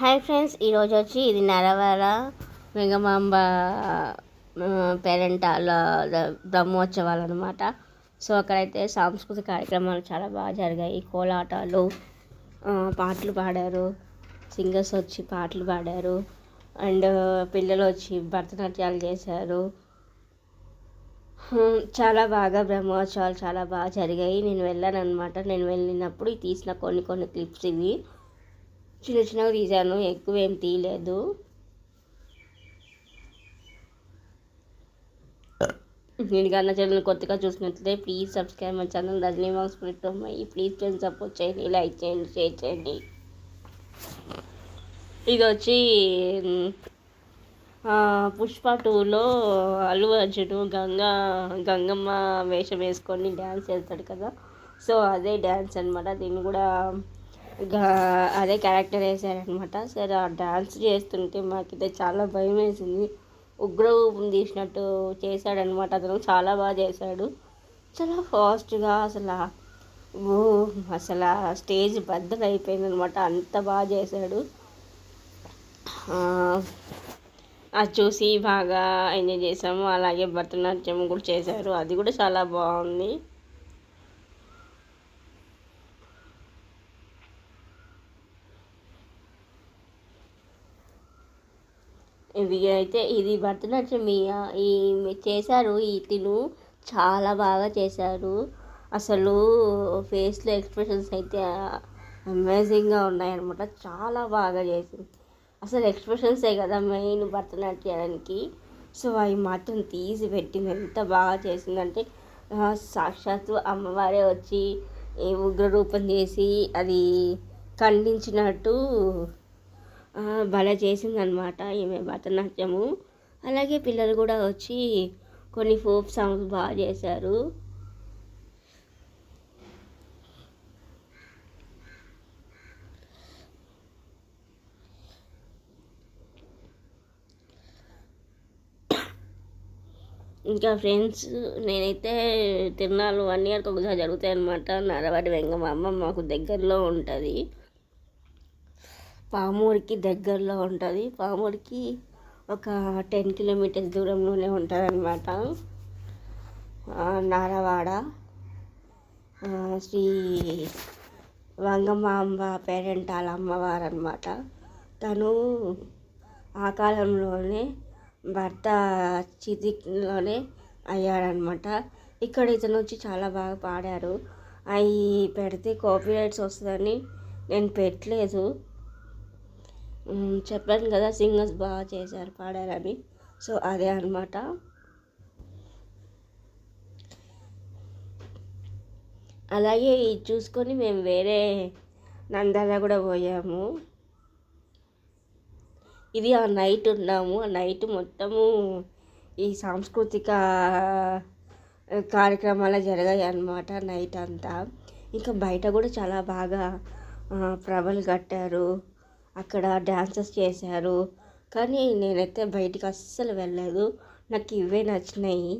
Hi friends ఈరోజు వచ్చి ఇది నరవర వెంగమాంబ పేరెంటాల బ్రహ్మోత్సవాలు అనమాట సో అక్కడైతే సాంస్కృతిక కార్యక్రమాలు చాలా బాగా జరిగాయి. కోలాటాలు పాటలు పాడారు సింగర్స్ వచ్చి పాటలు పాడారు అండ్ పిల్లలు వచ్చి భరతనాట్యాలు చేశారు. చాలా బాగా బ్రహ్మోత్సవాలు చాలా బాగా జరిగాయి. నేను వెళ్ళాను అనమాట నేను వెళ్ళినప్పుడు తీసిన కొన్ని కొన్ని క్లిప్స్ ఇవి. చిన్న చిన్నగా తీశాను ఎక్కువ ఏం తీయలేదు. నేను కన్నా ఛానల్ కొత్తగా చూసినట్లయితే please subscribe my channel. Rajani వాంగ్ స్పిరిట్ ప్లీజ్ ఫ్రెండ్స్ సపోర్ట్ చేయండి లైక్ చేయండి షేర్ చేయండి. ఇది వచ్చి పుష్ప టూలో అల్లు అర్జును గంగా గంగమ్మ వేషం వేసుకొని డ్యాన్స్ చేస్తాడు కదా. సో అదే డ్యాన్స్ అనమాట దీన్ని కూడా అదే క్యారెక్టర్ వేశారనమాట సరే ఆ డ్యాన్స్ చేస్తుంటే మాకైతే చాలా భయం వేసింది ఉగ్ర తీసినట్టు చేశాడనమాట అతను చాలా బాగా చేశాడు. చాలా ఫాస్ట్గా అసలు ఓ అసలు ఆ స్టేజ్ బద్దలు అయిపోయింది అనమాట అంత బాగా చేశాడు. అది చూసి బాగా ఎంజాయ్ చేసాము. అలాగే భరతనాట్యం కూడా చేశారు. అది కూడా చాలా బాగుంది. ఇది అయితే ఇది భరతనాట్యం ఈ- చేశారు ఈ తిను చాలా బాగా చేశారు. అసలు ఫేస్లో ఎక్స్ప్రెషన్స్ అయితే అమేజింగ్గా ఉన్నాయన్నమాట. చాలా బాగా చేసింది. అసలు ఎక్స్ప్రెషన్సే కదా మెయిన్ భరతనాట్యానికి సో అవి మాత్రం తీసి పెట్టింది. ఎంత బాగా చేసిందంటే సాక్షాత్తు అమ్మవారే వచ్చి ఉగ్రరూపం ఉగ్ర రూపం చేసి అది ఖండించినట్టు భలే చేసిందనమాట ఈమె భరతనాట్యము. అలాగే పిల్లలు కూడా వచ్చి కొన్ని ఫోక్ సాంగ్స్ బాగా చేశారు. ఇంకా ఫ్రెండ్స్ నేనైతే తిరునాళ్ళు వన్ ఇయర్కి ఒకసారి జరుగుతాయి అనమాట నరవాడి వెంగమాంబ మాకు దగ్గరలో ఉంటుంది. పాముడికి దగ్గరలో ఉంటుంది. పాముడికి ఒక టెన్ కిలోమీటర్స్ దూరంలోనే ఉంటుంది అనమాట నారవాడ శ్రీ వంగమాంబ పేరెంటాల అమ్మవారు అనమాట తను ఆ కాలంలోనే భర్త చితిలోనే అయ్యాడనమాట ఇక్కడ ఇతను వచ్చి చాలా బాగా పాడారు. అవి పెడితే కాపీ రైట్స్ వస్తుందని నేను పెట్టలేదు. చెప్పాను కదా సింగర్స్ బాగా చేశారు పాడారని. సో అదే అనమాట అలాగే ఇది చూసుకొని మేము వేరే నందాల కూడా పోయాము. ఇది ఆ నైట్ ఉన్నాము. ఆ నైట్ మొత్తము ఈ సాంస్కృతిక కార్యక్రమాలు జరిగాయి అన్నమాట నైట్ అంతా. ఇంకా బయట కూడా చాలా బాగా ప్రభలు కట్టారు. అక్కడ డ్యాన్సెస్ చేశారు. కానీ నేనైతే బయటికి అస్సలు వెళ్ళలేదు. నాకు ఇవే నచ్చినాయి.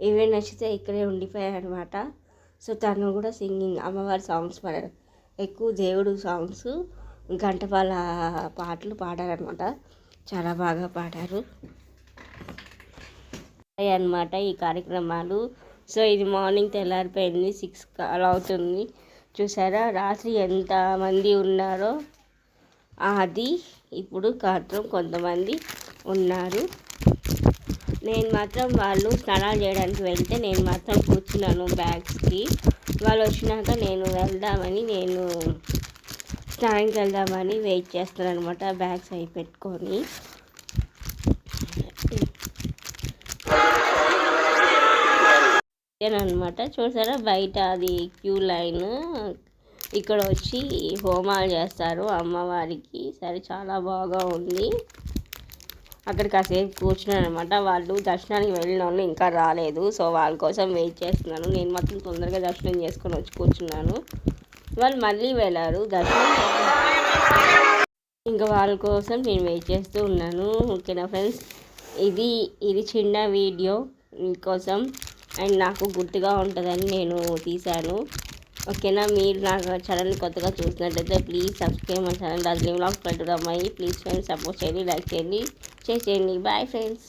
ఇవే నచ్చితే ఇక్కడే ఉండిపోయాయి అనమాట సో తను కూడా సింగింగ్ అమ్మవారి సాంగ్స్ పాడారు ఎక్కువ దేవుడు సాంగ్స్ గంటపాల పాటలు పాడారనమాట. చాలా బాగా పాడారు. అనమాట ఈ కార్యక్రమాలు. సో ఇది మార్నింగ్ తెల్లారిపోయింది సిక్స్ అలా అవుతుంది. చూసారా? రాత్రి ఎంత మంది ఉన్నారో. అది ఇప్పుడు మాత్రం కొంతమంది ఉన్నారు. నేను మాత్రం వాళ్ళు స్నానాలు చేయడానికి వెళ్తే నేను మాత్రం కూర్చున్నాను బ్యాగ్స్కి. వాళ్ళు వచ్చినాక నేను వెళ్దామని నేను స్నానానికి వెళ్దామని వెయిట్ చేస్తాను అనమాట బ్యాగ్స్ అవి పెట్టుకొని. అనమాట చూసారా బయట అది క్యూ లైన్ ఇక్కడ వచ్చి హోమాలు చేస్తారు అమ్మవారికి. సరే చాలా బాగా ఉంది. అక్కడ కాసేపు కూర్చున్నాను అనమాట వాళ్ళు దర్శనానికి వెళ్ళిన వాళ్ళు ఇంకా రాలేదు. సో వాళ్ళ కోసం వెయిట్ చేస్తున్నాను. నేను మాత్రం తొందరగా దర్శనం చేసుకొని వచ్చి కూర్చున్నాను. వాళ్ళు మళ్ళీ వెళ్ళారు. దర్శనం ఇంకా వాళ్ళ కోసం నేను వెయిట్ చేస్తూ ఉన్నాను. ఓకేనా ఫ్రెండ్స్? ఇది ఇది చిన్న వీడియో మీకోసం. అండ్ నాకు గుర్తుగా ఉంటుందని నేను తీశాను. ఓకేనా? మీరు నా ఛానల్ కొత్తగా చూసినట్లయితే ప్లీజ్ సబ్స్క్రైబ్ మా ఛానల్ రాజులీ బ్లాగ్ పెట్టడం అమ్మాయి ప్లీజ్ ఫ్రెండ్స్ సపోర్ట్ చేయండి లైక్ చేయండి చేసేయండి చేయండి. Bye friends